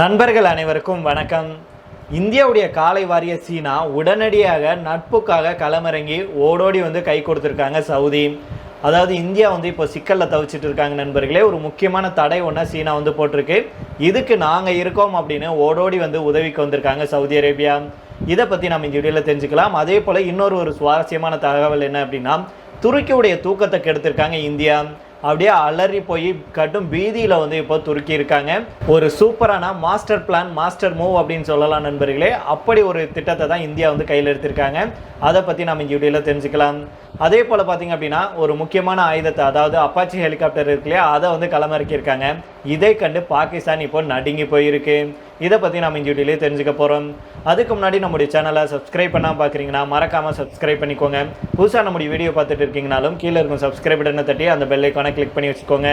நண்பர்கள் அனைவருக்கும் வணக்கம். இந்தியாவுடைய காலை வாரிய சீனா உடனடியாக நட்புக்காக களமிறங்கி ஓடோடி வந்து கை கொடுத்துருக்காங்க சவுதி. அதாவது இந்தியா வந்து இப்போ சிக்கலில் தவிச்சிட்டு இருக்காங்க நண்பர்களே. ஒரு முக்கியமான தடை ஒன்றா சீனா வந்து போட்டிருக்கு. இதுக்கு நாங்கள் இருக்கோம் அப்படின்னு ஓடோடி வந்து உதவிக்கு வந்திருக்காங்க சவுதி அரேபியா. இதை பற்றி நம்ம இந்த வீடியோவில் தெரிஞ்சுக்கலாம். அதே போல் இன்னொரு ஒரு சுவாரஸ்யமான தகவல் என்ன அப்படின்னா துருக்கியுடைய தூக்கத்தை கெடுத்திருக்காங்க இந்தியா. அப்படியே அலறி போய் கடும் பீதியில் வந்து இப்போ துருக்கி இருக்காங்க. ஒரு சூப்பரான மாஸ்டர் பிளான் மாஸ்டர் மூவ் அப்படின்னு சொல்லலாம் நண்பர்களே. அப்படி ஒரு திட்டத்தை தான் இந்தியா வந்து கையில் எடுத்திருக்காங்க. அதை பற்றி நம்ம இங்கே வீடியோவில் தெரிஞ்சுக்கலாம். அதே போல் பார்த்தீங்க அப்படின்னா ஒரு முக்கியமான ஆயுதத்தை அதாவது அப்பாச்சி ஹெலிகாப்டர் இருக்கு இல்லையா அதை வந்து களமிறக்கியிருக்காங்க. இதை கண்டு பாகிஸ்தான் இப்போ நடுங்கி போயிருக்கு. இதை பற்றி நம்ம இந்த வீடியோலேயே தெரிஞ்சுக்க போகிறோம் அதுக்கு முன்னாடி நம்முடைய சேனலை சப்ஸ்கிரைப் பண்ணால் பார்க்குறீங்கன்னா மறக்காமல் சப்ஸ்கிரைப் பண்ணிக்கோங்க. புதுசாக நம்முடைய வீடியோ பார்த்துட்டு இருக்கீங்கனாலும் கீழே இருக்கும் சப்ஸ்கிரைப் பட்டனை தட்டி அந்த பெல்லைக்கான கிளிக் பண்ணி வச்சுக்கோங்க.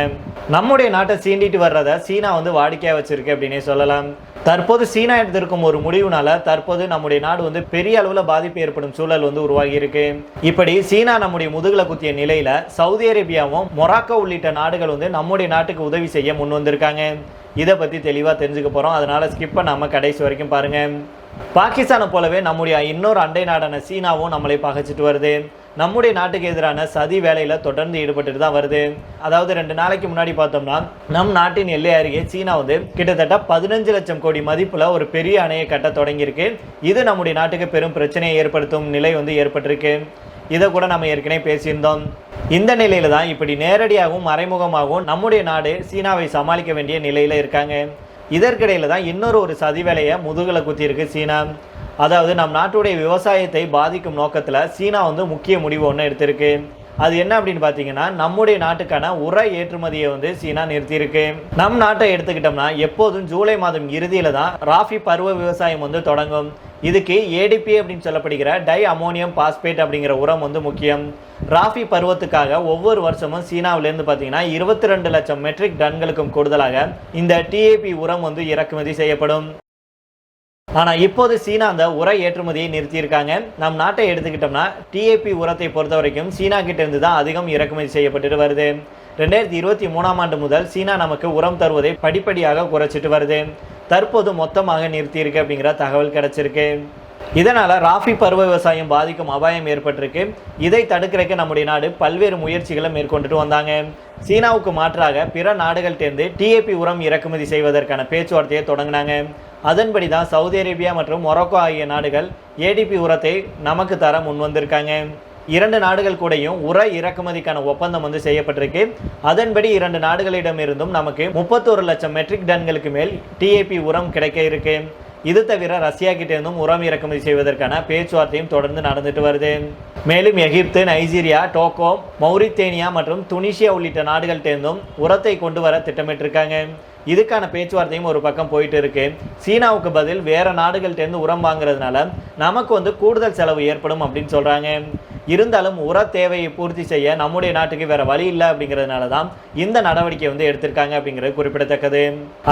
நம்முடைய நாட்டை சீண்டிட்டு வர்றதை சீனா வந்து வாடிக்கையாக வச்சுருக்கு அப்படின்னே சொல்லலாம். தற்போது சீனா எடுத்திருக்கும் ஒரு முடிவுனால தற்போது நம்முடைய நாடு வந்து பெரிய அளவில் பாதிப்பு ஏற்படும் சூழல் வந்து உருவாகி இருக்கு. இப்படி சீனா நம்முடைய முதுகில் குத்திய நிலையில சவுதி அரேபியாவும் மொராக்கோ உள்ளிட்ட நாடுகள் வந்து நம்முடைய நாட்டுக்கு உதவி செய்ய முன் வந்திருக்காங்க. இதை பற்றி தெளிவாக தெரிஞ்சுக்க போகிறோம் அதனால் ஸ்கிப் பண்ணாமல் கடைசி வரைக்கும் பாருங்கள் பாகிஸ்தானை போலவே நம்முடைய இன்னொரு அண்டை நாடான சீனாவும் நம்மளை பகைச்சிட்டு வருது. நம்முடைய நாட்டுக்கு எதிரான சதி வேலையில் தொடர்ந்து ஈடுபட்டுட்டு தான் வருது. அதாவது ரெண்டு நாளைக்கு முன்னாடி பார்த்தோம்னா நம் நாட்டின் எல்லை அருகே சீனா வந்து கிட்டத்தட்ட பதினஞ்சு லட்சம் கோடி மதிப்பில் ஒரு பெரிய அணையை கட்ட தொடங்கியிருக்கு. இது நம்முடைய நாட்டுக்கு பெரும் பிரச்சனையை ஏற்படுத்தும் நிலை வந்து ஏற்பட்டிருக்கு. இதை கூட நம்ம ஏற்கனவே பேசியிருந்தோம். இந்த நிலையில தான் இப்படி நேரடியாகவும் மறைமுகமாகவும் நம்முடைய நாடு சீனாவை சமாளிக்க வேண்டிய நிலையில் இருக்காங்க. இதற்கிடையில் தான் இன்னொரு ஒரு சதி வேலையை முதுகுல குத்தியிருக்கு சீனா. அதாவது நம் நாட்டுடைய விவசாயத்தை பாதிக்கும் நோக்கத்தில் சீனா வந்து முக்கிய முடிவு ஒன்று எடுத்திருக்கு. அது என்ன அப்படின்னு பார்த்தீங்கன்னா நம்முடைய நாட்டுக்கான உர ஏற்றுமதியை வந்து சீனா நிறுத்தியிருக்கு. நம் நாட்டை எடுத்துக்கிட்டோம்னா எப்போதும் ஜூலை மாதம் இறுதியில் தான் ராஃபி பருவ விவசாயம் வந்து தொடங்கும். இதுக்கு ஏடிபி அப்படின்னு சொல்லப்படுகிற டை அமோனியம் பாஸ்பேட் அப்படிங்கிற உரம் வந்து முக்கியம். ராஃபி பருவத்துக்காக ஒவ்வொரு வருஷமும் சீனாவிலேருந்து பார்த்தீங்கன்னா இருபத்தி ரெண்டு லட்சம் மெட்ரிக் டன்களுக்கும் கூடுதலாக இந்த டிஏபி உரம் வந்து இறக்குமதி செய்யப்படும். ஆனால் இப்போது சீனா அந்த உர ஏற்றுமதியை நிறுத்தியிருக்காங்க. நம் நாட்டை எடுத்துக்கிட்டோம்னா டிஏபி உரத்தை பொறுத்த வரைக்கும் சீனா கிட்டேருந்து தான் அதிகம் இறக்குமதி செய்யப்பட்டுட்டு வருது. ரெண்டாயிரத்தி இருபத்தி மூணாம் ஆண்டு முதல் சீனா நமக்கு உரம் தருவதை படிப்படியாக குறைச்சிட்டு வருது. தற்போது மொத்தமாக நிறுத்தியிருக்கு அப்படிங்கிற தகவல் கிடைச்சிருக்கு. இதனால் ராஃபி பருவ விவசாயம் பாதிக்கும் அபாயம் ஏற்பட்டிருக்கு. இதை தடுக்கிறதுக்கு நம்முடைய நாடு பல்வேறு முயற்சிகளை மேற்கொண்டுட்டு வந்தாங்க. சீனாவுக்கு மாற்றாக பிற நாடுகள்டேருந்து டிஏபி உரம் இறக்குமதி செய்வதற்கான பேச்சுவார்த்தையை தொடங்கினாங்க. அதன்படி தான் சவுதி அரேபியா மற்றும் மொரோக்கோ ஆகிய நாடுகள் ஏடிபி உரத்தை நமக்கு தர முன் வந்திருக்காங்க இரண்டு நாடுகள் கூடயும் உர இறக்குமதிக்கான ஒப்பந்தம் வந்து செய்யப்பட்டிருக்கு. அதன்படி இரண்டு நாடுகளிடமிருந்தும் நமக்கு முப்பத்தோரு லட்சம் மெட்ரிக் டன்களுக்கு மேல் டிஏபி உரம் கிடைக்க இருக்கு. இது தவிர ரஷ்யா கிட்டேருந்தும் உரம் இறக்குமதி செய்வதற்கான பேச்சுவார்த்தையும் தொடர்ந்து நடந்துட்டு வருது. மேலும் எகிப்து நைஜீரியா டோக்கோ மௌரித்தேனியா மற்றும் துனிஷியா உள்ளிட்ட நாடுகள்கிட்டேருந்தும் உரத்தை கொண்டு வர திட்டமிட்டிருக்காங்க. இதுக்கான பேச்சுவார்த்தையும் ஒரு பக்கம் போயிட்டு இருக்கு. சீனாவுக்கு பதில் வேற நாடுகள்கிட்டேருந்து உரம் வாங்குறதுனால நமக்கு வந்து கூடுதல் செலவு ஏற்படும் அப்படின்னு சொல்றாங்க. இருந்தாலும் உர தேவையை பூர்த்தி செய்ய நம்முடைய நாட்டுக்கு வேற வழி இல்லை அப்படிங்கிறதுனால தான் இந்த நடவடிக்கை வந்து எடுத்திருக்காங்க அப்படிங்கிறது குறிப்பிடத்தக்கது.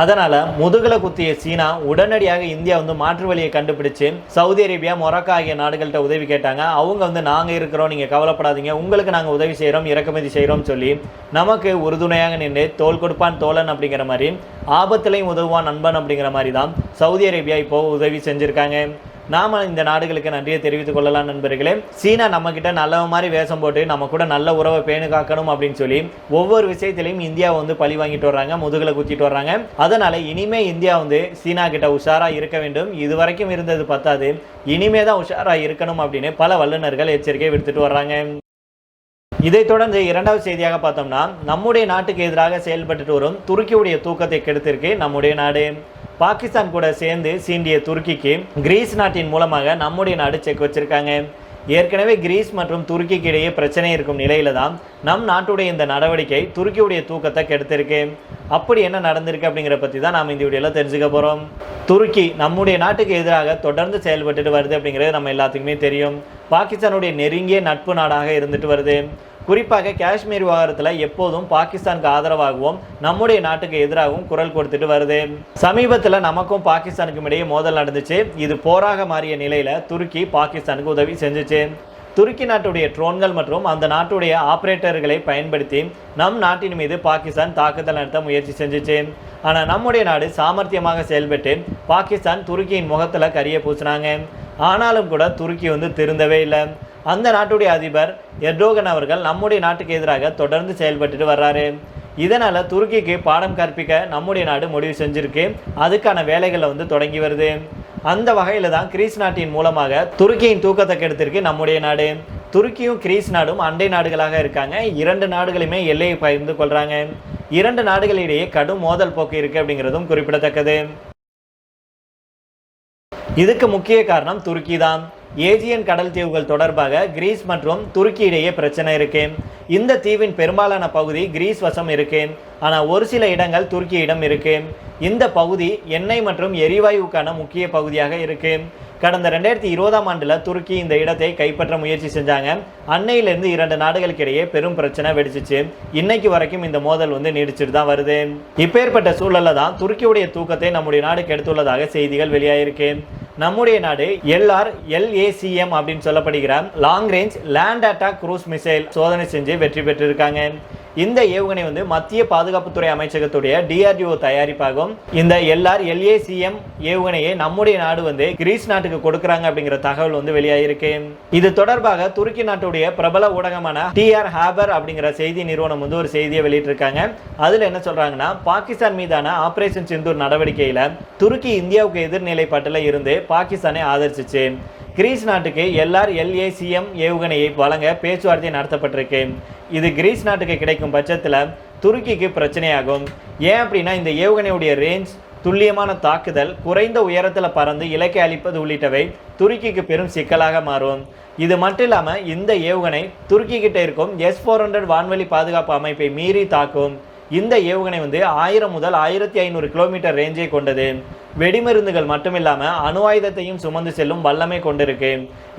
அதனால முதுகலை குத்திய சீனா உடனடியாக இந்தியா வந்து மாற்று வழியை கண்டுபிடிச்சு சவுதி அரேபியா மொரக்கா ஆகிய நாடுகள்கிட்ட உதவி கேட்டாங்க. அவங்க வந்து நாங்க இருக்கிறோம் நீங்க கவலைப்படாதீங்க. உங்களுக்கு நாங்க உதவி செய்கிறோம் இறக்குமதி செய்கிறோம் சொல்லி நமக்கு உறுதுணையாக நின்று தோல் கொடுப்பான் தோழன் அப்படிங்கிற மாதிரி ஆபத்திலையும் உதவுவான் நண்பன் அப்படிங்கிற மாதிரி தான் சவுதி அரேபியா இப்போ உதவி செஞ்சிருக்காங்க. நாம் இந்த நாடுகளுக்கு நன்றியை தெரிவித்துக் கொள்ளலாம் நண்பர்களே. சீனா நம்ம கிட்ட நல்ல மாதிரி வேஷம் போட்டு நம்ம கூட நல்ல உறவை பேணு காக்கணும் அப்படின்னு சொல்லி ஒவ்வொரு விஷயத்திலையும் இந்தியா வந்து பழி வாங்கிட்டு வர்றாங்க முதுகில் குத்திட்டு வர்றாங்க. அதனால இனிமே இந்தியா வந்து சீனா கிட்ட உஷாரா இருக்க வேண்டும். இது வரைக்கும் இருந்தது பத்தாது. இனிமே தான் உஷாரா இருக்கணும் அப்படின்னு பல வல்லுநர்கள் எச்சரிக்கை விடுத்துட்டு வர்றாங்க. இதைத் தொடர்ந்து இரண்டாவது செய்தியாக பார்த்தோம்னா நம்முடைய நாட்டுக்கு எதிராக செயல்பட்டுட்டு வரும் துருக்கியுடைய தூக்கத்தை கெடுத்திருக்கு நம்முடைய நாடு. பாகிஸ்தான் கூட சேர்ந்து சீண்டிய துருக்கிக்கு கிரீஸ் நாட்டின் மூலமாக நம்முடைய நாடு செக் வச்சிருக்காங்க. ஏற்கனவே கிரீஸ் மற்றும் துருக்கிக்கு இடையே பிரச்சனை இருக்கும் நிலையில தான் நம் நாட்டுடைய இந்த நடவடிக்கை துருக்கியுடைய தூக்கத்தை கெடுத்திருக்கு. அப்படி என்ன நடந்திருக்கு அப்படிங்கிற பற்றி தான் நாம் இந்த வீடியோவில் தெரிஞ்சுக்க போகிறோம் துருக்கி நம்முடைய நாட்டுக்கு எதிராக தொடர்ந்து செயல்பட்டுட்டு வருது அப்படிங்கிறது நம்ம எல்லாத்துக்குமே தெரியும். பாகிஸ்தானுடைய நெருங்கிய நட்பு நாடாக இருந்துட்டு வருது. குறிப்பாக காஷ்மீர் விவகாரத்தில் எப்போதும் பாகிஸ்தானுக்கு ஆதரவாகவும் நம்முடைய நாட்டுக்கு எதிராகவும் குரல் கொடுத்துட்டு வருது. சமீபத்தில் நமக்கும் பாகிஸ்தானுக்கும் இடையே மோதல் நடந்துச்சு. இது போராக மாறிய நிலையில் துருக்கி பாகிஸ்தானுக்கு உதவி செஞ்சுச்சு. துருக்கி நாட்டுடைய ட்ரோன்கள் மற்றும் அந்த நாட்டுடைய ஆப்ரேட்டர்களை பயன்படுத்தி நம் நாட்டின் மீது பாகிஸ்தான் தாக்குதல் நடத்த முயற்சி செஞ்சுச்சு. ஆனால் நம்முடைய நாடு சாமர்த்தியமாக செயல்பட்டு பாகிஸ்தான் துருக்கியின் முகத்தில் கரிய பூசினாங்க. ஆனாலும் கூட துருக்கி வந்து திருந்தவே இல்லை. அந்த நாட்டுடைய அதிபர் எர்டோகன் அவர்கள் நம்முடைய நாட்டுக்கு எதிராக தொடர்ந்து செயல்பட்டுட்டு வர்றாரு. இதனால் துருக்கிக்கு பாடம் கற்பிக்க நம்முடைய நாடு முடிவு செஞ்சுருக்கு. அதுக்கான வேலைகளை வந்து தொடங்கி வருது. அந்த வகையில் தான் கிரீஸ் நாட்டின் மூலமாக துருக்கியின் தூக்கத்தை கெடுத்திருக்கு நம்முடைய நாடு. துருக்கியும் கிரீஸ் நாடும் அண்டை நாடுகளாக இருக்காங்க. இரண்டு நாடுகளுமே எல்லையை பகிர்ந்து கொள்கிறாங்க இரண்டு நாடுகளிடையே கடும் மோதல் போக்கு இருக்குது அப்படிங்கிறதும் குறிப்பிடத்தக்கது. இதுக்கு முக்கிய காரணம் துருக்கி தான். ஏஜியன் கடல் தீவுகள் தொடர்பாக கிரீஸ் மற்றும் துருக்கி இடையே பிரச்சனை இருக்கு. இந்த தீவின் பெரும்பாலான பகுதி கிரீஸ் வசம் இருக்கு. ஆனால் ஒரு சில இடங்கள் துருக்கியிடம் இருக்கு. இந்த பகுதி எண்ணெய் மற்றும் எரிவாயுக்கான முக்கிய பகுதியாக இருக்கு. கடந்த ரெண்டாயிரத்தி இருபதாம் ஆண்டில் துருக்கி இந்த இடத்தை கைப்பற்ற முயற்சி செஞ்சாங்க. அன்னையிலிருந்து இரண்டு நாடுகளுக்கு இடையே பெரும் பிரச்சனை வெடிச்சிச்சு. இன்னைக்கு வரைக்கும் இந்த மோதல் வந்து நீடிச்சிட்டு தான் வருது. இப்பேற்பட்ட சூழலில் தான் துருக்கியுடைய தூக்கத்தை நம்முடைய நாடு கெடுத்துள்ளதாக செய்திகள் வெளியாயிருக்கு. நம்முடைய நாடு எல்ஆர் எல்ஏசிஎம் அப்படின்னு சொல்லப்படுகிற long range land attack cruise missile சோதனை செஞ்சு வெற்றி பெற்றிருக்காங்க. இந்த ஏவுகணை வந்து மத்திய பாதுகாப்புத்துறை அமைச்சகத்துடைய டிஆர்டிஓ தயாரிப்பாகும். இந்த எல்ஆர் எல்ஏசிஎம் ஏவுகணையை நம்முடைய நாடு வந்து கிரீஸ் நாட்டுக்கு கொடுக்குறாங்க அப்படிங்கிற தகவல் வந்து வெளியாயிருக்கு. இது தொடர்பாக துருக்கி நாட்டுடைய பிரபல ஊடகமான டிஆர் ஹாபர் அப்படிங்கிற செய்தி நிறுவனம் வந்து ஒரு செய்தியை வெளியிட்டிருக்காங்க. அதுல என்ன சொல்றாங்கன்னா பாகிஸ்தான் மீதான ஆபரேஷன் சிந்தூர் நடவடிக்கையில துருக்கி இந்தியாவுக்கு எதிர்நிலைப்பாட்டில் இருந்து பாகிஸ்தானை ஆதரிச்சிச்சு. கிரீஸ் நாட்டுக்கு எல்ஆர் எல்ஏசிஎம் ஏவுகணையை வழங்க பேச்சுவார்த்தை நடத்தப்பட்டிருக்கு. இது கிரீஸ் நாட்டுக்கு கிடைக்கும் பட்சத்தில் துருக்கிக்கு பிரச்சனையாகும். ஏன் அப்படின்னா இந்த ஏவுகணையுடைய ரேஞ்ச் துல்லியமான தாக்குதல் குறைந்த உயரத்தில் பறந்து இலக்கை அளிப்பது உள்ளிட்டவை துருக்கிக்கு பெரும் சிக்கலாக மாறும். இது மட்டும் இல்லாமல் இந்த ஏவுகணை துருக்கி கிட்ட இருக்கும் எஸ் ஃபோர் ஹண்ட்ரட் வான்வெளி பாதுகாப்பு அமைப்பை மீறி தாக்கும். இந்த ஏவுகணை வந்து ஆயிரம் முதல் ஆயிரத்தி ஐநூறு கிலோமீட்டர் ரேஞ்சை கொண்டது. வெடிமருந்துகள் மட்டுமில்லாமல் அணு ஆயுதத்தையும் சுமந்து செல்லும் வல்லமை கொண்டிருக்கு.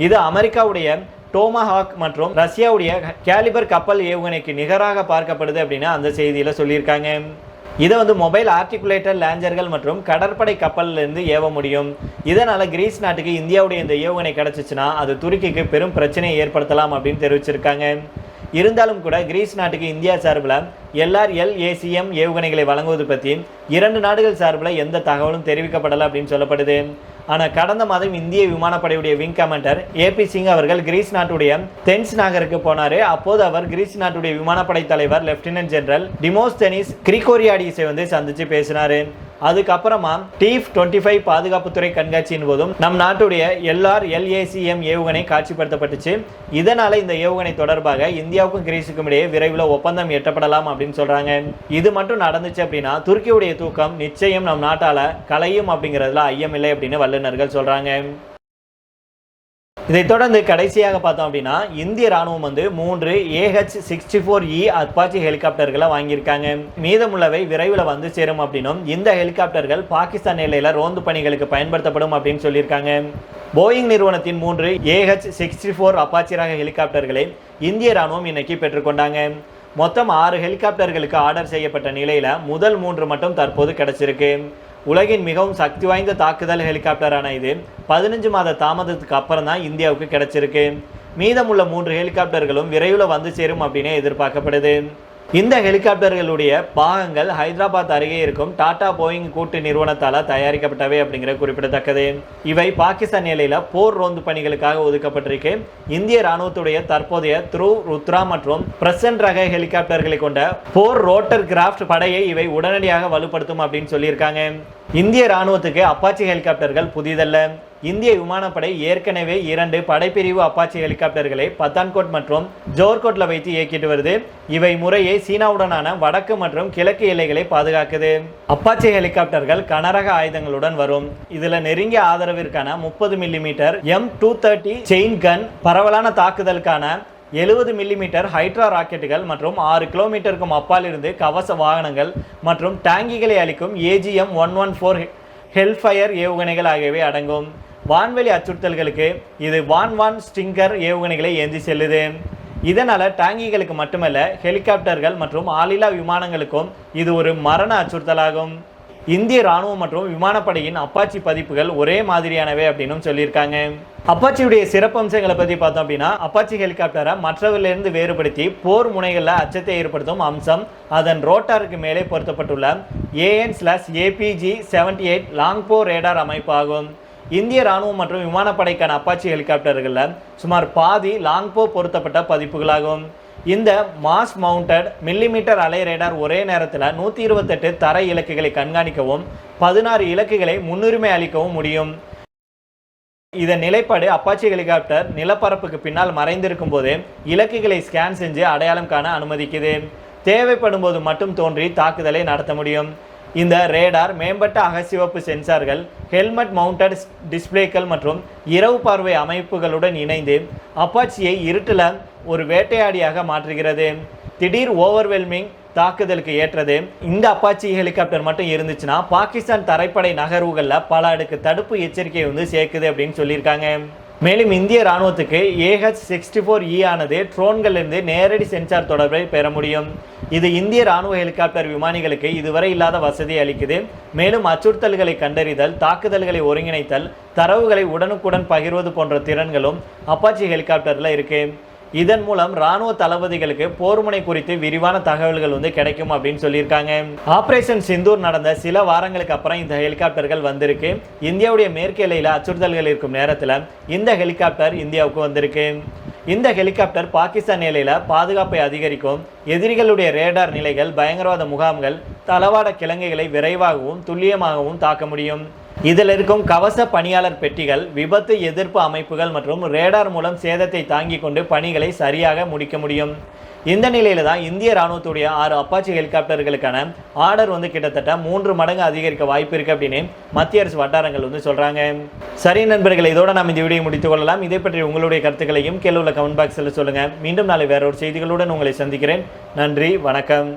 இது அமெரிக்காவுடைய டோமஹாக் மற்றும் ரஷ்யாவுடைய கேலிபர் கப்பல் ஏவுகணைக்கு நிகராக பார்க்கப்படுது அப்படின்னு அந்த செய்தியில் சொல்லியிருக்காங்க. இதை வந்து மொபைல் ஆர்டிகுலேட்டர் லேஞ்சர்கள் மற்றும் கடற்படை கப்பல்லேருந்து ஏவ முடியும். இதனால் கிரீஸ் நாட்டுக்கு இந்தியாவுடைய இந்த ஏவுகணை கிடச்சிச்சுன்னா அது துருக்கிக்கு பெரும் பிரச்சனையை ஏற்படுத்தலாம் அப்படின்னு தெரிவிச்சிருக்காங்க. இருந்தாலும் கூட கிரீஸ் நாட்டுக்கு இந்தியா சார்பில் எல்ஆர்எல் ஏசிஎம் ஏவுகணைகளை வழங்குவது பற்றி இரண்டு நாடுகள் சார்பில் எந்த தகவலும் தெரிவிக்கப்படலை அப்படின்னு சொல்லப்படுது. ஆனால் கடந்த மாதம் இந்திய விமானப்படையுடைய விங் கமாண்டர் ஏபி சிங் அவர்கள் கிரீஸ் நாட்டுடைய தென்ஸ் நகருக்கு போனார். அப்போது அவர் கிரீஸ் நாட்டுடைய விமானப்படை தலைவர் லெப்டினன்ட் ஜெனரல் டிமோஸ்தெனிஸ் கிரிகோரியாடிஸை வந்து சந்திச்சு பேசினார். அதுக்கப்புறமா டீஃப் டுவெண்ட்டி ஃபைவ் பாதுகாப்புத்துறை கண்காட்சியின் போதும் நம் நாட்டுடைய எல்ஆர் எல்ஏசிஎம் ஏவுகணை காட்சிப்படுத்தப்பட்டுச்சு. இதனால இந்த ஏவுகணை தொடர்பாக இந்தியாவுக்கும் கிரீஸுக்கும் இடையே விரைவில் ஒப்பந்தம் எட்டப்படலாம் அப்படின்னு சொல்றாங்க. இது மட்டும் நடந்துச்சு அப்படின்னா துருக்கியுடைய தூக்கம் நிச்சயம் நம் நாட்டால கலையும் அப்படிங்கிறதுல ஐயமில்லை அப்படின்னு வல்லுநர்கள் சொல்றாங்க. இதைத் தொடர்ந்து கடைசியாக பார்த்தோம் அப்படின்னா இந்திய ராணுவம் வந்து மூன்று AH sixty four E Apache ஹெலிகாப்டர்களை வாங்கியிருக்காங்க. மீதமுள்ளவை விரைவில் வந்து சேரும் அப்படின்னும் இந்த ஹெலிகாப்டர்கள் பாகிஸ்தான் எல்லையில் ரோந்து பணிகளுக்கு பயன்படுத்தப்படும் அப்படின்னு சொல்லியிருக்காங்க. போயிங் நிறுவனத்தின் மூன்று ஏஹெச் சிக்ஸ்டி ஃபோர் அப்பாச்சி ரக ஹெலிகாப்டர்களை இந்திய ராணுவம் இன்னைக்கு பெற்றுக்கொண்டாங்க. மொத்தம் ஆறு ஹெலிகாப்டர்களுக்கு ஆர்டர் செய்யப்பட்ட நிலையில் முதல் மூன்று மட்டும் தற்போது கிடைச்சிருக்கு. உலகின் மிகவும் சக்தி வாய்ந்த தாக்குதல் ஹெலிகாப்டரான இது பதினஞ்சு மாத தாமதத்துக்கு அப்புறம் தான் இந்தியாவுக்கு கிடைச்சிருக்கு. மீதமுள்ள மூன்று ஹெலிகாப்டர்களும் விரைவில் வந்து சேரும் அப்படின்னு எதிர்பார்க்கப்படுது. இந்த ஹெலிகாப்டர்களுடைய பாகங்கள் ஹைதராபாத் அருகே இருக்கும் டாடா போயிங் கூட்டு நிறுவனத்தால் தயாரிக்கப்பட்டவை அப்படிங்கிற குறிப்பிடத்தக்கது. இவை பாகிஸ்தான் எல்லையில் போர் ரோந்து பணிகளுக்காக ஒதுக்கப்பட்டிருக்கு. இந்திய ராணுவத்துடைய தற்போதைய த்ரூ ருத்ரா மற்றும் பிரசன்ட் ரக ஹெலிகாப்டர்களை கொண்ட போர் ரோட்டர் கிராஃப்ட் படையை இவை உடனடியாக வலுப்படுத்தும் அப்படின்னு சொல்லியிருக்காங்க. இந்திய ராணுவத்துக்கு அப்பாச்சி ஹெலிகாப்டர்கள் புதிதல்ல. இந்திய விமானப்படை ஏற்கனவே இரண்டு படைப்பிரிவு அப்பாச்சி ஹெலிகாப்டர்களை பத்தான்கோட் மற்றும் ஜோர்கோட்ல வைத்து இயக்கிட்டு வருது. இவை முறையே சீனாவுடனான வடக்கு மற்றும் கிழக்கு எல்லைகளை பாதுகாக்குது. அப்பாச்சி ஹெலிகாப்டர்கள் கனரக ஆயுதங்களுடன் வரும். இதுல நெருங்கிய ஆதரவிற்கான முப்பது millimetre M two thirty chain gun பரவலான தாக்குதலுக்கான எழுபது மில்லிமீட்டர் ஹைட்ரா ராக்கெட்டுகள் மற்றும் ஆறு கிலோமீட்டருக்கும் அப்பால் இருந்து கவச வாகனங்கள் மற்றும் டேங்கிகளை அளிக்கும் AGM one one four Hellfire ஏவுகணைகள் ஆகியவை அடங்கும். வான்வெளி அச்சுறுத்தல்களுக்கு இது வான் வான் ஸ்டிங்கர் ஏவுகணைகளை ஏந்தி செல்லுது. இதனால் டேங்கிகளுக்கு மட்டுமல்ல ஹெலிகாப்டர்கள் மற்றும் ஆளில்லா விமானங்களுக்கும் இது ஒரு மரண அச்சுறுத்தலாகும். இந்திய ராணுவம் மற்றும் விமானப்படையின் அப்பாச்சி பதிப்புகள் ஒரே மாதிரியானவை அப்படின்னும் சொல்லியிருக்காங்க. அப்பாச்சியுடைய சிறப்பம்சங்களை பற்றி பார்த்தோம் அப்படின்னா அப்பாச்சி ஹெலிகாப்டரை மற்றவர்களிருந்து வேறுபடுத்தி போர் முனைகளில் அச்சத்தை ஏற்படுத்தும் அம்சம் அதன் ரோட்டாருக்கு மேலே பொருத்தப்பட்டுள்ள AN slash APG seventy eight Longbow radar அமைப்பாகும் இந்திய ராணுவம் மற்றும் விமானப்படைக்கான அப்பாச்சி ஹெலிகாப்டர்களில் சுமார் பாதி லாங்போ பொருத்தப்பட்ட பதிப்புகளாகும். இந்த மாஸ் மவுண்டட் மில்லிமீட்டர் அலை ரேடார் ஒரே நேரத்தில் நூற்றி இருபத்தெட்டு தரை இலக்குகளை கண்காணிக்கவும் பதினாறு இலக்குகளை முன்னுரிமை அளிக்கவும் முடியும். இதன் நிலைப்பாடு அப்பாச்சி ஹெலிகாப்டர் நிலப்பரப்புக்கு பின்னால் மறைந்திருக்கும் போது இலக்குகளை ஸ்கேன் செஞ்சு அடையாளம் காண அனுமதிக்குது. தேவைப்படும் போது மட்டும் தோன்றி தாக்குதலை நடத்த முடியும். இந்த ரேடார் மேம்பட்ட அகச்சிவப்பு சென்சார்கள் ஹெல்மெட் மவுண்டட் டிஸ்ப்ளேக்கள் மற்றும் இரவு பார்வை அமைப்புகளுடன் இணைந்து அப்பாச்சியை இருட்டில் ஒரு வேட்டையாடியாக மாற்றுகிறது. திடீர் ஓவர்வெல்மிங் தாக்குதலுக்கு ஏற்றது. இந்த அப்பாச்சி ஹெலிகாப்டர் மட்டும் இருந்துச்சுன்னா பாகிஸ்தான் தரைப்படை நகர்வுகளில் பல அடுக்கு தடுப்பு எச்சரிக்கையை வந்து சேர்க்குது அப்படின்னு சொல்லியிருக்காங்க. மேலும் இந்திய ராணுவத்துக்கு A H sixty four E ஆனது ட்ரோன்களிலிருந்து நேரடி சென்சார் தொடர்பை பெற முடியும். இது இந்திய ராணுவ ஹெலிகாப்டர் விமானிகளுக்கு இதுவரை இல்லாத வசதி அளிக்குது. மேலும் அச்சுறுத்தல்களை கண்டறிதல் தாக்குதல்களை ஒருங்கிணைத்தல் தரவுகளை உடனுக்குடன் பகிர்வது போன்ற திறன்களும் அப்பாச்சி ஹெலிகாப்டரில் இருக்குது இதன் மூலம் ராணுவ தளபதிகளுக்கு போர்முனை குறித்து விரிவான தகவல்கள் வந்து கிடைக்கும் அப்படின்னு சொல்லியிருக்காங்க. ஆபரேஷன் சிந்தூர் நடந்த சில வாரங்களுக்கு அப்புறம் இந்த ஹெலிகாப்டர்கள் வந்திருக்கு. இந்தியாவுடைய மேற்கு எல்லையில் அச்சுறுத்தல்கள் இருக்கும் நேரத்தில் இந்த ஹெலிகாப்டர் இந்தியாவுக்கு வந்திருக்கு. இந்த ஹெலிகாப்டர் பாகிஸ்தான் எல்லையில் பாதுகாப்பை அதிகரிக்கும் எதிரிகளுடைய ரேடார் நிலைகள் பயங்கரவாத முகாம்கள் தளவாட கிழங்குகளை விரைவாகவும் துல்லியமாகவும் தாக்க முடியும். இதில் இருக்கும் கவச பணியாளர் பெட்டிகள் விபத்து எதிர்ப்பு அமைப்புகள் மற்றும் ரேடார் மூலம் சேதத்தை தாங்கிக் கொண்டு பணிகளை சரியாக முடிக்க முடியும். இந்த நிலையில தான் இந்திய ராணுவத்துடைய ஆறு அப்பாச்சி ஹெலிகாப்டர்களுக்கான ஆர்டர் வந்து கிட்டத்தட்ட மூன்று மடங்கு அதிகரிக்க வாய்ப்பு இருக்குது அப்படின்னு மத்திய அரசு வட்டாரங்கள் வந்து சொல்கிறாங்க சரி நண்பர்கள் இதோட நாம் இந்த வீடியோ முடித்துக் கொள்ளலாம். இதை பற்றி உங்களுடைய கருத்துக்களையும் கீழே உள்ள கமெண்ட் பாக்ஸில் சொல்லுங்கள் மீண்டும் நாளை வேற ஒரு செய்திகளுடன் உங்களை சந்திக்கிறேன். நன்றி வணக்கம்.